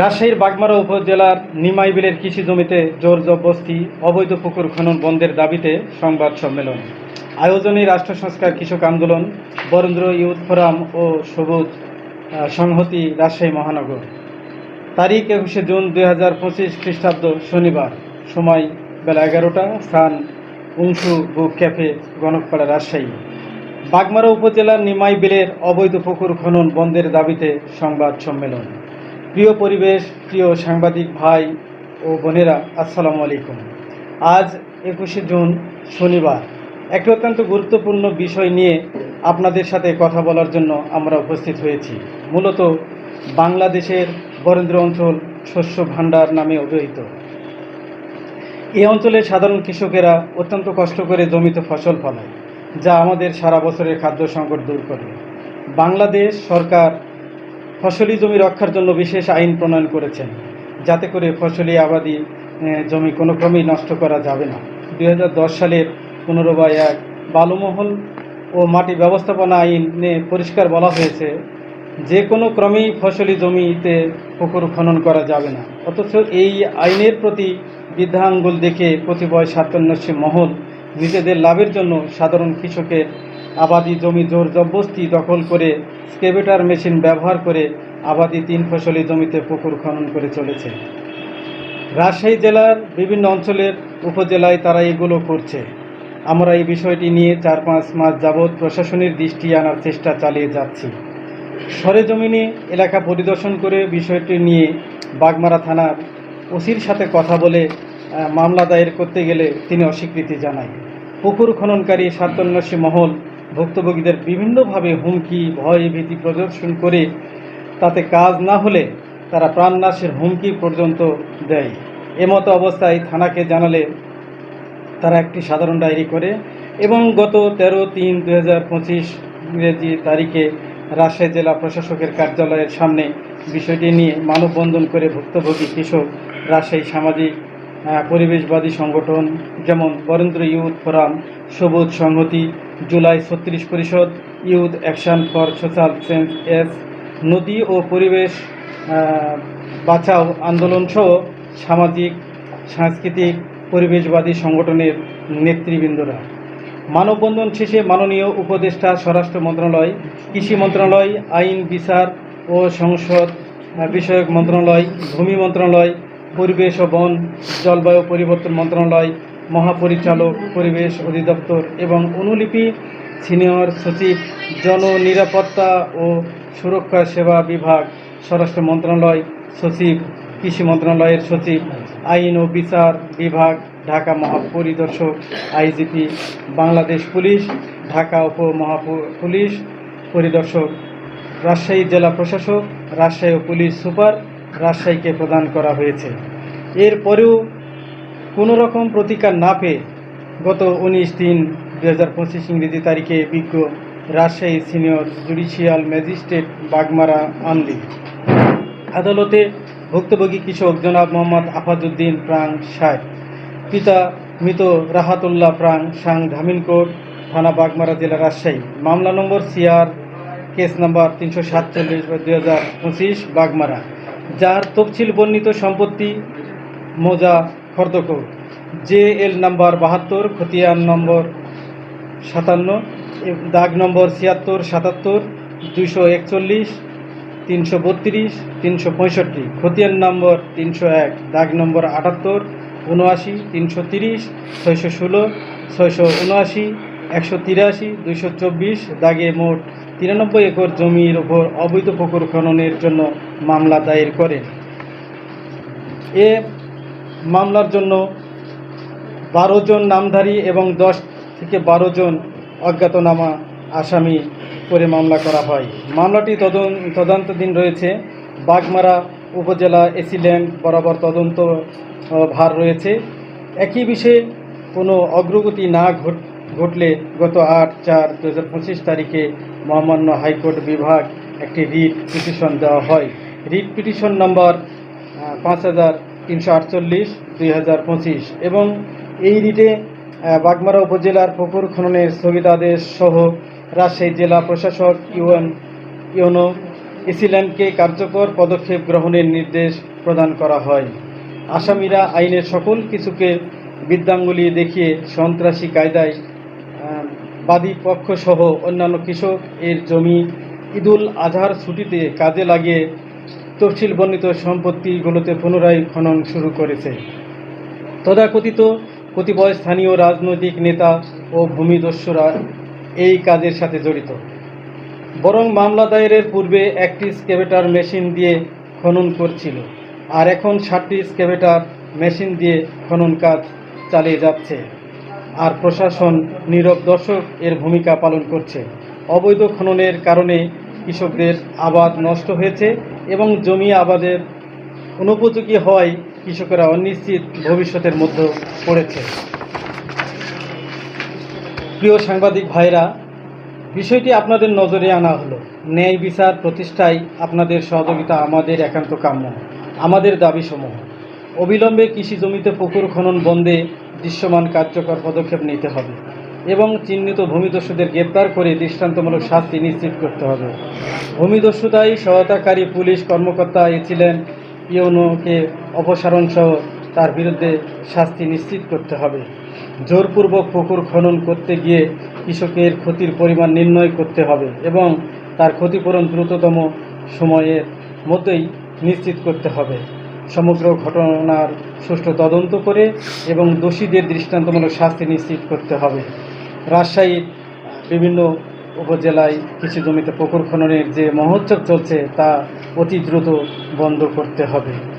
রাজশাহীর বাগমারা উপজেলার নিমাই বিলের কৃষি জমিতে জোর জবস্তি অবৈধ পুকুর খনন বন্ধের দাবিতে সংবাদ সম্মেলন। আয়োজনে রাষ্ট্র সংস্কার কৃষক আন্দোলন, বরেন্দ্র ইউথ ফোরাম ও সবুজ সংহতি রাজশাহী মহানগর। তারিখ একুশে জুন দুই হাজার পঁচিশ খ্রিস্টাব্দ শনিবার, সময় বেলা এগারোটা, স্থান উংশু বুক ক্যাফে, গণকপাড়া রাজশাহী। বাগমারা উপজেলার নিমাই বিলের অবৈধ পুকুর খনন বন্ধের দাবিতে সংবাদ সম্মেলন। প্রিয় পরিবেশ, প্রিয় সাংবাদিক ভাই ও বোনেরা, আসসালামু আলাইকুম। আজ একুশে জুন, শনিবার। একটি অত্যন্ত গুরুত্বপূর্ণ বিষয় নিয়ে আপনাদের সাথে কথা বলার জন্য আমরা উপস্থিত হয়েছি। মূলত বাংলাদেশের বরেন্দ্র অঞ্চল শস্য ভাণ্ডার নামে অভিহিত। এই অঞ্চলের সাধারণ কৃষকেরা অত্যন্ত কষ্ট করে জমিতে ফসল ফলায়, যা আমাদের সারা বছরের খাদ্য সংকট দূর করে। বাংলাদেশ সরকার ফসলি জমি রক্ষার জন্য বিশেষ আইন প্রণয়ন করেছেন। যাতে করে ফসলি আবাদি জমি কোনো ক্রমেই নষ্ট করা যাবে না। দু হাজার দশ সালের পনেরো বাই এক বালুমহল ও মাটি ব্যবস্থাপনা আইনে পরিষ্কার বলা হয়েছে, যে কোনো ক্রমেই ফসলি জমিতে পুকুর খনন করা যাবে না। অথচ এই আইনের প্রতি বৃদ্ধাঙ্গুল দেখে কতিপয় স্বার্থান্বেষী মহল নিজেদের লাভের জন্য সাধারণ কৃষকের আবাদি জমি জোর জবরদস্তি দখল করে স্কেবেটার মেশিন ব্যবহার করে আবাদি তিন ফসলি জমিতে পুকুর খনন করে চলেছে। রাজশাহী জেলার বিভিন্ন অঞ্চলের উপজেলায় তারা এগুলো করছে। আমরা এই বিষয়টি নিয়ে চার পাঁচ মাস যাবৎ প্রশাসনের দৃষ্টি আনার চেষ্টা চালিয়ে যাচ্ছি। সরেজমিনে এলাকা পরিদর্শন করে বিষয়টি নিয়ে বাগমারা থানার ওসির সাথে কথা বলে মামলা দায়ের করতে গেলে তিনি অস্বীকৃতি জানায়। পুকুর খননকারী স্বার্থান্বেষী মহল ভুক্তভোগীদের বিভিন্নভাবে হুমকি, ভয়, ভীতি প্রদর্শন করে তাতে কাজ না হলে তারা প্রাণনাশের হুমকি পর্যন্ত দেয়। এমতো অবস্থায় থানাকে জানালে তারা একটি সাধারণ ডায়েরি করে এবং গত তেরো তিন দু হাজার পঁচিশ ইংরেজি তারিখে রাজশাহী জেলা প্রশাসকের কার্যালয়ের সামনে বিষয়টি নিয়ে মানববন্ধন করে ভুক্তভোগী কৃষক রাজশাহী সামাজিক পরিবেশবাদী সংগঠন যেমন বরেন্দ্র ইউথ ফোরাম, সবুজ সংহতি জুলাই ছত্রিশ পরিষদ, youth action for social change S নদী ও পরিবেশ বাঁচাও আন্দোলন সহ সামাজিক, সাংস্কৃতিক, পরিবেশবাদী সংগঠনের নেতৃবৃন্দরা। মানববন্ধন শেষে মাননীয় উপদেষ্টা স্বরাষ্ট্র মন্ত্রণালয়, কৃষি মন্ত্রণালয়, আইন, বিচার ও সংসদ বিষয়ক মন্ত্রণালয়, ভূমি মন্ত্রণালয়, পরিবেশ ও বন, জলবায়ু পরিবর্তন মন্ত্রণালয় মহাপরিচালক, পরিবেশ অধিদপ্তর এবং অনুলিপি সিনিয়র সচিব, জননিরাপত্তা ও সুরক্ষা সেবা বিভাগ, স্বরাষ্ট্র মন্ত্রণালয় সচিব, কৃষি মন্ত্রণালয়ের সচিব, আইন ও বিচার বিভাগ, ঢাকা মহাপরিদর্শক, আইজিপি, বাংলাদেশ পুলিশ, ঢাকা উপমহাপুলিশ পরিদর্শক, রাজশাহী জেলা প্রশাসক, রাজশাহী পুলিশ সুপার, রাজশাহীকে প্রদান করা হয়েছে। এরপরেও কোনো রকম প্রতিকার না পেয়ে গত উনিশ তিন দু হাজার পঁচিশ ইংরেজি তারিখে বিজ্ঞ Rajshahi senior judicial magistrate Bagmara আমলি আদালতে ভুক্তভোগী কৃষক জনাব মোহাম্মদ আফাজউদ্দিন প্রাং ষাট পিতা মৃত রাহাতুল্লাহ প্রাং সাং ধামিনকোট, থানা বাগমারা জেলা রাজশাহী। মামলা নম্বর সিআর কেস নাম্বার তিনশো সাতচল্লিশ দুই হাজার পঁচিশ বাগমারা, যার তফসিল বর্ণিত সম্পত্তি মোজা খর্দকোট জে এল নাম্বার বাহাত্তর, খতিয়ান নম্বর সাতান্ন, দাগ নম্বর ছিয়াত্তর, সাতাত্তর দুশো একচল্লিশ, তিনশো বত্রিশ, তিনশো পঁয়ষট্টি। খতিয়ান নম্বর তিনশো এক, দাগ নম্বর আটাত্তর, উনআশি, তিনশো তিরিশ, ছয়শো ষোলো, ছয়শো উনআশি, একশো তিরাশি, দুইশো চব্বিশ, দাগে মোট তিরানব্বই একর জমির ওপর অবৈধ পুকুর খননের জন্য মামলা দায়ের করেন এ মামলার জন্য বারো জন নামধারী এবং দশ থেকে বারো জন অজ্ঞাতনামা আসামি করে মামলা করা হয়। মামলাটি তদন্ত তদন্তাধীন রয়েছে। বাগমারা উপজেলা এসিল্যান্ড বরাবর তদন্ত ভার রয়েছে। একই বিষয়ে কোনো অগ্রগতি না ঘট ঘটলে গত আট চার দু হাজার পঁচিশ তারিখে মহামান্য হাইকোর্ট বিভাগ একটি রিট পিটিশন দেওয়া হয়। রিট পিটিশন নম্বর পাঁচ হাজার তিনশো আটচল্লিশ, দুই হাজার পঁচিশ এবং এই রিটে বাগমারা উপজেলার পুকুর খননের স্থগিতাদেশ সহ রাজশাহী জেলা প্রশাসক ইউএন ইউনো এসিল্যান্ডকে কার্যকর পদক্ষেপ গ্রহণের নির্দেশ প্রদান করা হয়। আসামিরা আইনের সকল কিছুকে বিদ্যাঙ্গুলি দেখিয়ে সন্ত্রাসী কায়দায় বাদী পক্ষসহ অন্যান্য কৃষক এর জমি ঈদুল আজহার ছুটিতে কাজে লাগিয়ে তফসিল বর্ণিত সম্পত্তিগুলোতে পুনরায় খনন শুরু করেছে। তথাকথিত কতিপয় স্থানীয় রাজনৈতিক নেতা ও ভূমিদস্যুরা এই কাজের সাথে জড়িত। বরং মামলা দায়েরের পূর্বে একটি স্কেভেটার মেশিন দিয়ে খনন করছিল, আর এখন ষাটটি স্কেভেটার মেশিন দিয়ে খনন কাজ চালিয়ে যাচ্ছে, আর প্রশাসন নীরব দর্শক এর ভূমিকা পালন করছে। অবৈধ খননের কারণে কৃষকদের আবাদ নষ্ট হয়েছে এবং জমি আবাদের অনুপযোগী হওয়ায় কৃষকেরা অনিশ্চিত ভবিষ্যতের মধ্যে পড়েছে। প্রিয় সাংবাদিক ভাইরা, বিষয়টি আপনাদের নজরে আনা হলো। ন্যায় বিচার প্রতিষ্ঠায় আপনাদের সহযোগিতা আমাদের একান্ত কাম্য, আমাদের দাবিসমূহ। অবিলম্বে কৃষি জমিতে পুকুর খনন বন্ধে দৃশ্যমান কার্যকর পদক্ষেপ নিতে হবে। এবং চিহ্নিত ভূমিদস্যুদের গ্রেপ্তার করে দৃষ্টান্তমূলক শাস্তি নিশ্চিত করতে হবে। ভূমিদস্যুতায় সহায়তাকারী পুলিশ কর্মকর্তা এছিলেন ইউনোকে অপসারণ সহ তার বিরুদ্ধে শাস্তি নিশ্চিত করতে হবে। জোরপূর্বক পুকুর খনন করতে গিয়ে কৃষকের ক্ষতির পরিমাণ নির্ণয় করতে হবে এবং তার ক্ষতিপূরণ দ্রুততম সময়ের মধ্যেই নিশ্চিত করতে হবে। সমগ্র ঘটনার সুষ্ঠু তদন্ত করে এবং দোষীদের দৃষ্টান্তমূলক শাস্তি নিশ্চিত করতে হবে। রাজশাহীর বিভিন্ন উপজেলায় কৃষি জমিতে পুকুর খননের যে মহোৎসব চলছে, তা অতি দ্রুত বন্ধ করতে হবে।